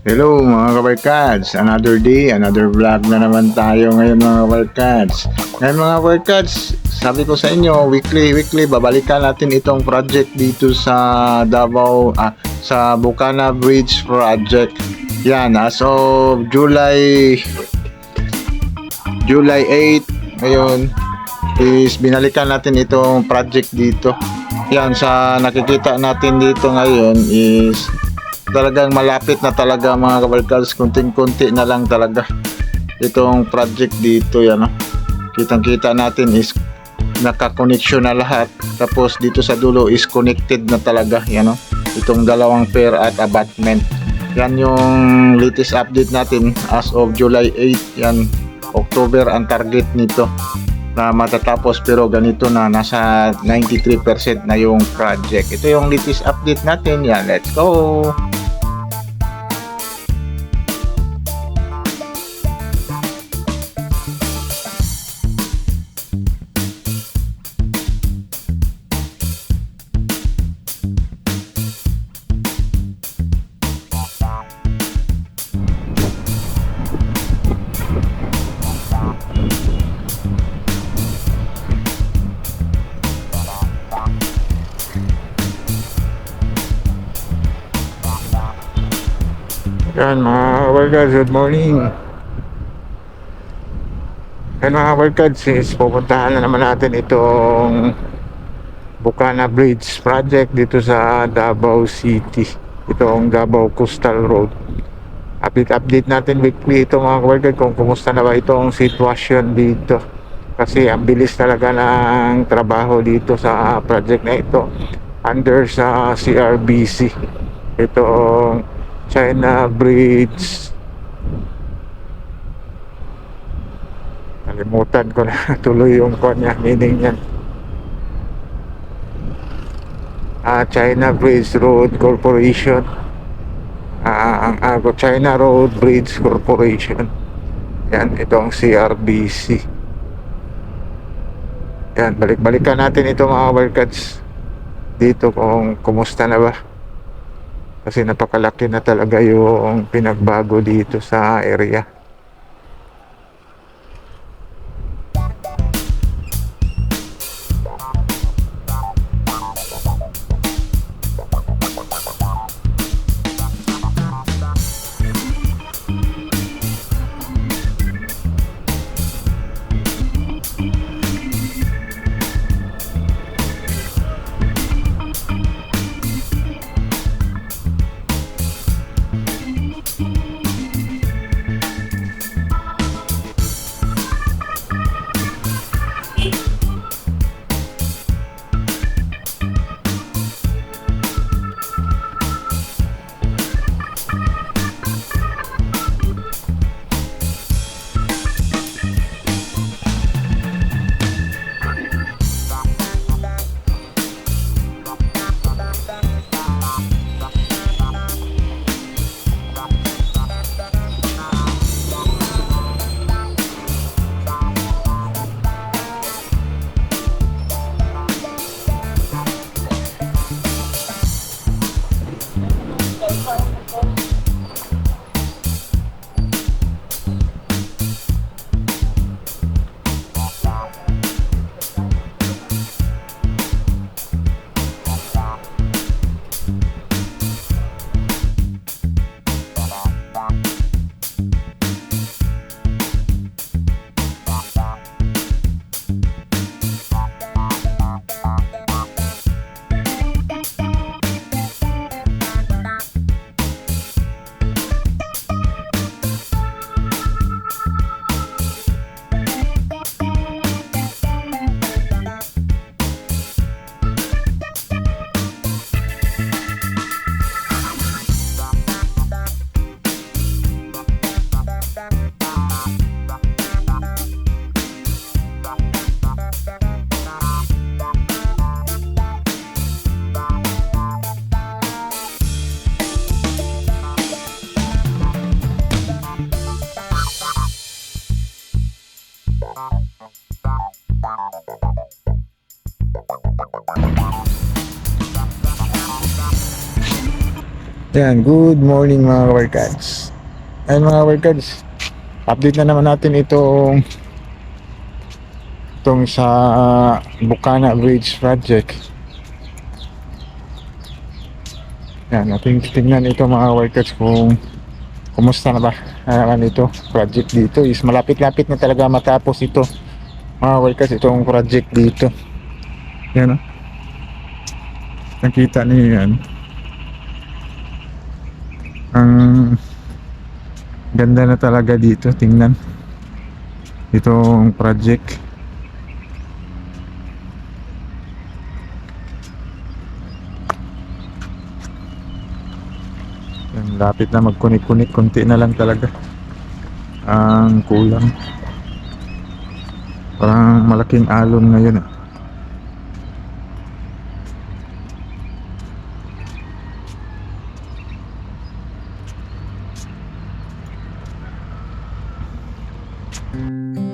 Hello mga kabarkads, another day, another vlog na naman tayo ngayon mga kabarkads. Ngayon mga kabarkads, sabi ko sa inyo, weekly, weekly, babalikan natin itong project dito sa Davao, ah, sa Bukana Bridge Project. Yan, as of July, July 8, ngayon, is binalikan natin itong project dito. Yan, sa nakikita natin dito ngayon is talagang malapit na talaga mga kabarkads kunting-kunti na lang talaga itong project dito yan no? kitang kita natin is nakakoneksyon na lahat. Tapos dito sa dulo is connected na talaga yan no? itong dalawang pair at abutment. Yan yung latest update natin as of July 8 yan October ang target nito na matatapos. Pero ganito na nasa 93% na yung project. Ito yung latest update natin yan let's go Yan mga kabarkads, good morning. Yan mga kabarkads, is pupuntahan na naman natin itong Bukana Bridge project dito sa Davao City. Itong Davao Coastal Road. Update-update natin weekly ito mga kabarkads kung kumusta na ba itong sitwasyon dito. Kasi ang bilis talaga ng trabaho dito sa project na ito under sa CRBC. Itong China Bridge. Kalimutan ko na tuloy yung kanya, meaning yan. Ah, China Bridge Road Corporation. Ah, ang ah, China Road Bridge Corporation. Yan, itong CRBC. Yan, balik-balikan natin ito mga workers dito kung kumusta na ba kasi napakalaki na talaga yung pinagbago dito sa area. Yan, good morning mga workers. Ayun mga workers, update na naman natin itong itong sa Bukana Bridge Project. Yan, ating tingnan ito mga workers kung kumusta na ba naman ito project dito is malapit-lapit na talaga matapos ito mga workers itong project dito yan o nakita niyo yan ang ganda na talaga dito tingnan. Itong project. Yan, lapit na magkunik-kunik konti na lang talaga. Ang kulang. Parang malaking alon ngayon ah. Yan,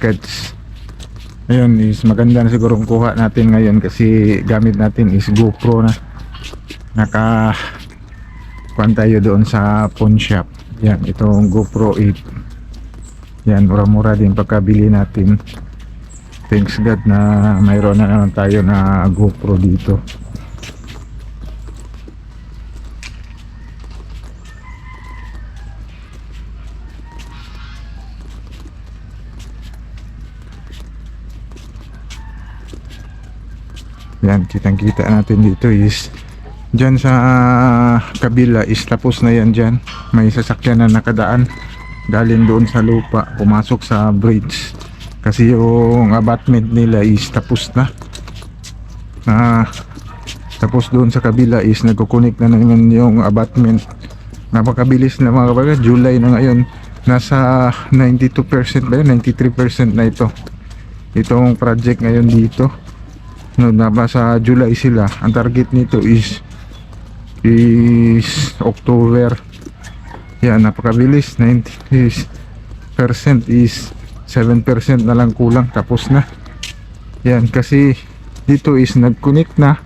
Cats. Ayun, is maganda na siguro kuha natin ngayon kasi gamit natin is GoPro na. Naka kuhan tayo doon sa pawn shop. Yan, itong GoPro 8. Yan, mura-mura din pagkabili natin. Thanks God na mayroon na naman tayo na GoPro dito. Yan, kitang-kita natin dito is Diyan sa kabila is tapos na yan dyan. May sasakyan na nakadaan. Galing doon sa lupa. Pumasok sa bridge. Kasi yung abutment nila is tapos na. Ah, tapos doon sa kabila is nagkukunik na naman yung abutment. Napakabilis na mga kabaga. July na ngayon. Nasa 92% ba yun? 93% na ito. Itong project ngayon dito no, nasa July sila. Ang target nito is is October. Yan napakabilis. 90 is percent is 7% na lang kulang. Tapos na. Yan kasi dito is nag-connect na.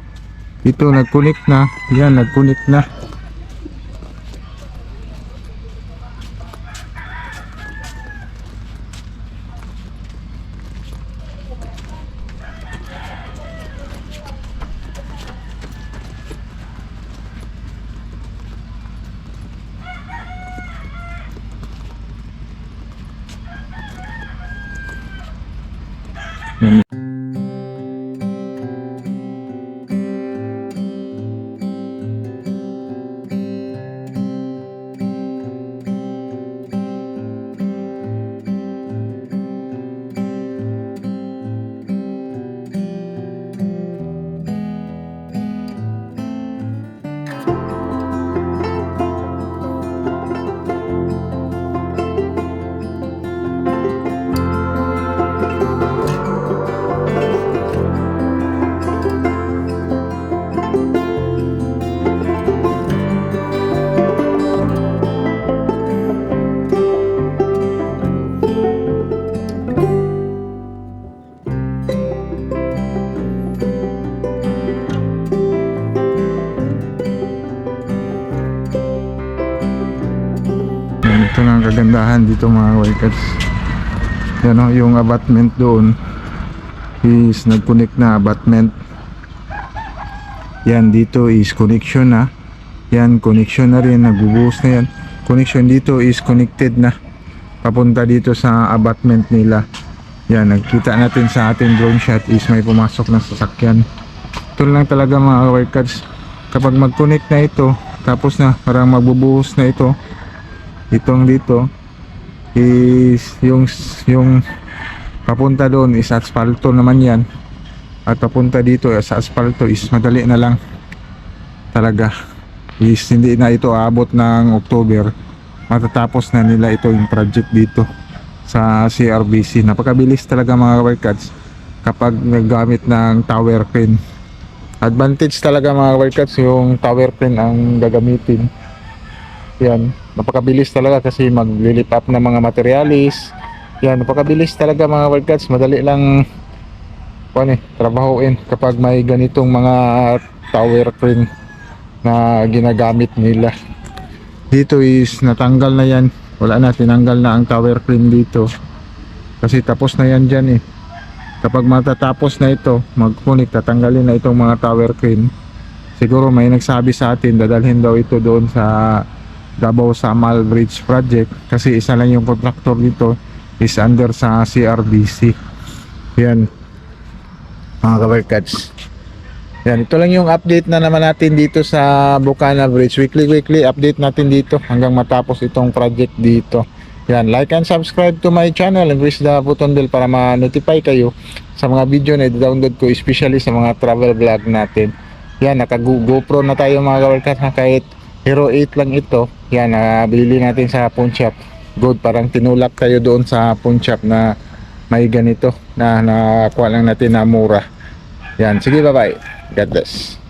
Ito nag-connect na. Yan nag-connect na Yan. Kagandahan dito mga workers yan o yung abutment doon. Is nag-connect na abutment. Yan dito is connection na. Yan connection na rin. Nagbubuhos na yan. Connection dito is connected na. Papunta dito sa abutment nila. Yan nagkita natin sa ating drone shot is may pumasok na sasakyan. Ito lang talaga mga workers kapag mag-connect na ito tapos na parang magbubuhos na ito itong dito is yung yung papunta doon is asfalto naman yan. At papunta dito sa asfalto is madali na lang. Talaga. Is hindi na ito aabot ng October. Matatapos na nila ito yung project dito sa CRBC napakabilis talaga mga workers kapag naggamit ng tower crane advantage talaga mga workers yung tower crane ang gagamitin. Yan napakabilis talaga kasi maglilip up ng mga materialis. Yan napakabilis talaga mga workers madali lang kuan eh, trabahoin kapag may ganitong mga tower crane na ginagamit nila. Dito is natanggal na yan. Wala na tinanggal na ang tower crane dito. Kasi tapos na yan dyan eh. Kapag matatapos na ito magkunik tatanggalin na itong mga tower crane siguro may nagsabi sa atin dadalhin daw ito doon sa Davao Samal Bridge Project kasi isa lang yung contractor dito is under sa CRDC yan. Mga kabarkads yan ito lang yung update na naman natin dito sa Bukana Bridge. Weekly weekly update natin dito hanggang matapos itong project dito. Yan like and subscribe to my channel and press the button bell para ma-notify kayo sa mga video na i-download ko especially sa mga travel vlog natin. Yan naka GoPro na tayo mga kabarkads kahit Hero 8 lang ito yan nabili natin sa pawn shop. Good parang tinulak tayo doon sa pawn shop na may ganito na nakuha lang natin na mura. Yan sige bye bye God bless